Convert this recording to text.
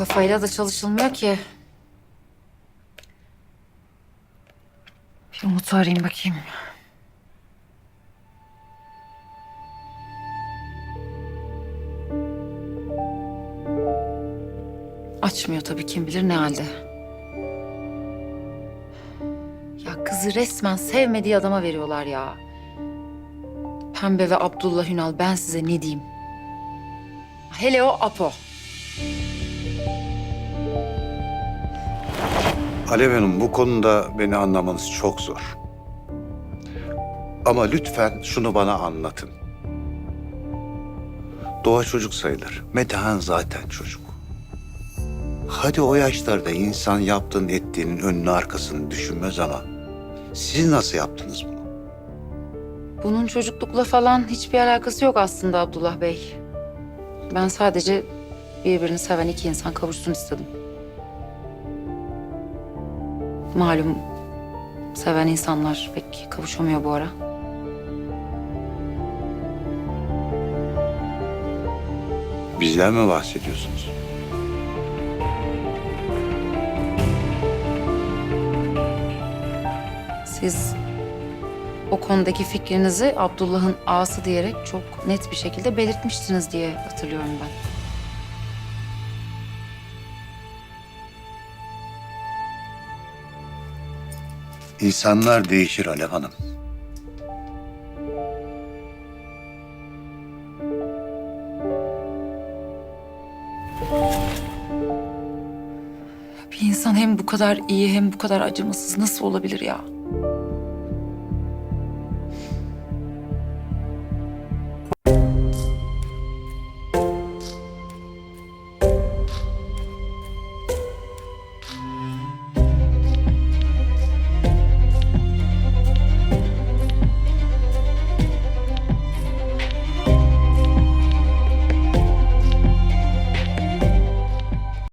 kafayla da çalışılmıyor ki. Bir Umut'u arayayım bakayım. Açmıyor tabii kim bilir ne halde. Ya kızı resmen sevmediği adama veriyorlar ya. Pembe ve Abdullah Hünal ben size ne diyeyim? Hele o Apo. Alev Hanım bu konuda beni anlamanız çok zor. Ama lütfen şunu bana anlatın. Doğa çocuk sayılır. Metehan zaten çocuk. Hadi o yaşlarda insan yaptığın ettiğinin önünü arkasını düşünmez ama siz nasıl yaptınız bunu? Bunun çocuklukla falan hiçbir alakası yok aslında Abdullah Bey. Ben sadece birbirini seven iki insan kavuşsun istedim. Malum seven insanlar pek kavuşamıyor bu ara. Bizden mi bahsediyorsunuz? Siz o konudaki fikrinizi Abdullah'ın ağası diyerek çok net bir şekilde belirtmiştiniz diye hatırlıyorum ben. İnsanlar değişir Alev Hanım. Bir insan hem bu kadar iyi hem bu kadar acımasız nasıl olabilir ya?